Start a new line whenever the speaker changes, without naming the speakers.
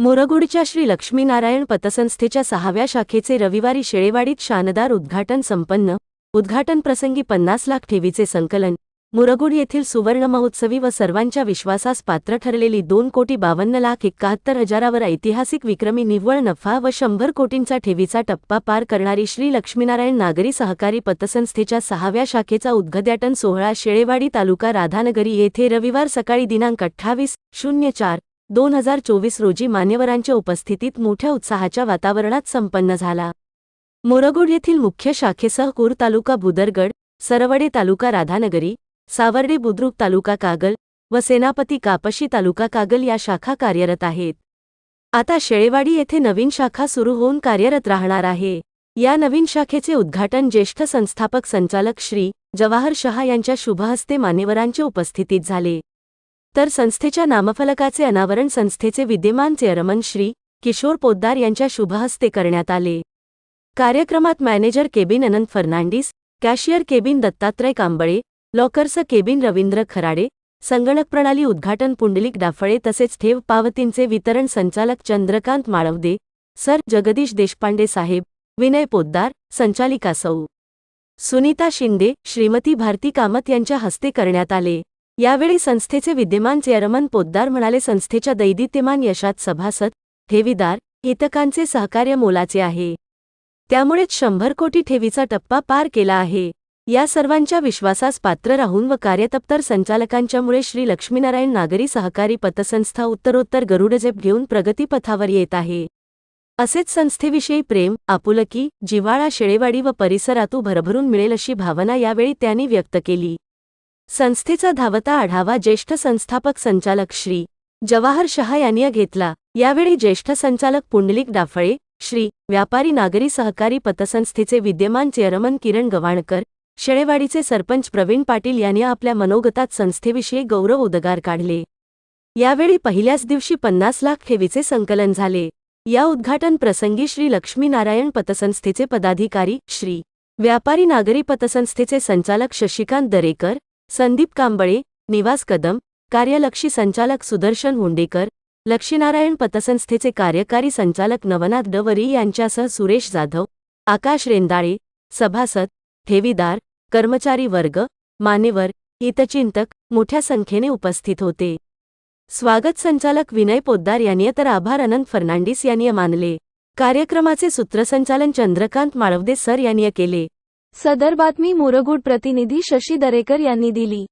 मोरगुडच्या श्री लक्ष्मीनारायण पतसंस्थेच्या सहाव्या शाखेचे रविवारी शेळेवाडीत शानदार उद्घाटन संपन्न. उद्घाटन प्रसंगी पन्नास लाख ठेवीचे संकलन. मुरगुड येथील सुवर्ण महोत्सवी व सर्वांच्या विश्वासास पात्र ठरलेली दोन कोटी बावन्न लाख एकाहत्तर हजारावर ऐतिहासिक विक्रमी निव्वळ नफा व शंभर कोटींचा ठेवीचा टप्पा पार करणारी श्री लक्ष्मीनारायण नागरी सहकारी पतसंस्थेच्या सहाव्या शाखेचा उद्घाटन सोहळा शेळेवाडी तालुका राधानगरी येथे रविवार सकाळी दिनांक अठ्ठावीस शून्य चार दोन हजार चोवीस रोजी मान्यवरांच्या उपस्थितीत मोठ्या उत्साहाच्या वातावरणात संपन्न झाला. मोरगुड येथील मुख्य शाखेसह कुर तालुका बुदरगड सरवडे तालुका राधानगरी सावर्डे बुद्रुक तालुका कागल व सेनापती कापशी तालुका कागल या शाखा कार्यरत आहेत. आता शेळेवाडी येथे नवीन शाखा सुरू होऊन कार्यरत राहणार आहे. या नवीन शाखेचे उद्घाटन ज्येष्ठ संस्थापक संचालक श्री जवाहर शहा यांच्या शुभहस्ते मान्यवरांच्या उपस्थितीत झाले. तर संस्थेच्या नामफलकाचे अनावरण संस्थेचे विद्यमान चेअरमन श्री किशोर पोद्दार यांच्या शुभहस्ते करण्यात आले. कार्यक्रमात manager cabin Anant Fernandes cashier cabin Dattatray Kamble lockers cabin Ravindra Kharade संगणक प्रणाली उद्घाटन पुंडलिक डाफळे तसेच ठेव पावतींचे वितरण संचालक चंद्रकांत माळवदे सर जगदीश देशपांडे साहेब विनय पोद्दार संचालिका सौ. सुनीता शिंदे श्रीमती भारती कामत यांच्या हस्ते करण्यात आले. यावेळी संस्थेचे विद्यमान चेअरमन पोद्दार म्हणाले संस्थेच्या दैदित्यमान यशात सभासद ठेवीदार हितकांचे सहकार्य मोलाचे आहे. त्यामुळेच शंभर कोटी ठेवीचा टप्पा पार केला आहे. या सर्वांच्या विश्वासास पात्र राहून व कार्यतप्तर संचालकांच्यामुळे श्री लक्ष्मीनारायण नागरी सहकारी पतसंस्था उत्तरोत्तर गरुडझेप घेऊन प्रगतीपथावर येत आहे. असेच संस्थेविषयी प्रेम आपुलकी जिव्हाळा शेळेवाडी व परिसरातू भरभरून मिळेल अशी भावना यावेळी त्यांनी व्यक्त केली. संस्थेचा धावता आढावा ज्येष्ठ संस्थापक संचालक श्री जवाहर शहा यांनी घेतला. यावेळी ज्येष्ठ संचालक पुंडलिक डाफळे श्री व्यापारी नागरी सहकारी पतसंस्थेचे विद्यमान चेअरमन किरण गवाणकर शेळेवाडीचे सरपंच प्रवीण पाटील यांनी आपल्या मनोगतात संस्थेविषयी गौरव उद्गार काढले. यावेळी पहिल्याच दिवशी पन्नास लाख ठेवीचे संकलन झाले. या उद्घाटन प्रसंगी श्री लक्ष्मीनारायण पतसंस्थेचे पदाधिकारी श्री व्यापारी नागरी पतसंस्थेचे संचालक शशिकांत दरेकर संदीप कांबळे निवास कदम कार्यलक्षी संचालक सुदर्शन हुंडेकर लक्ष्मीनारायण पतसंस्थेचे कार्यकारी संचालक नवनाथ डवरी यांच्यासह सुरेश जाधव आकाश रेंदाळे सभासद ठेवीदार कर्मचारी वर्ग मान्यवर हितचिंतक मोठ्या संख्येने उपस्थित होते. स्वागत संचालक विनय पोद्दार यांनी तर आभार अनंत फर्नांडिस यांनी मानले. कार्यक्रमाचे सूत्रसंचालन चंद्रकांत माळवदे सर यांनी केले.
सदर बातमी मुरगुड प्रतिनिधी शशी दरेकर यांनी दिली.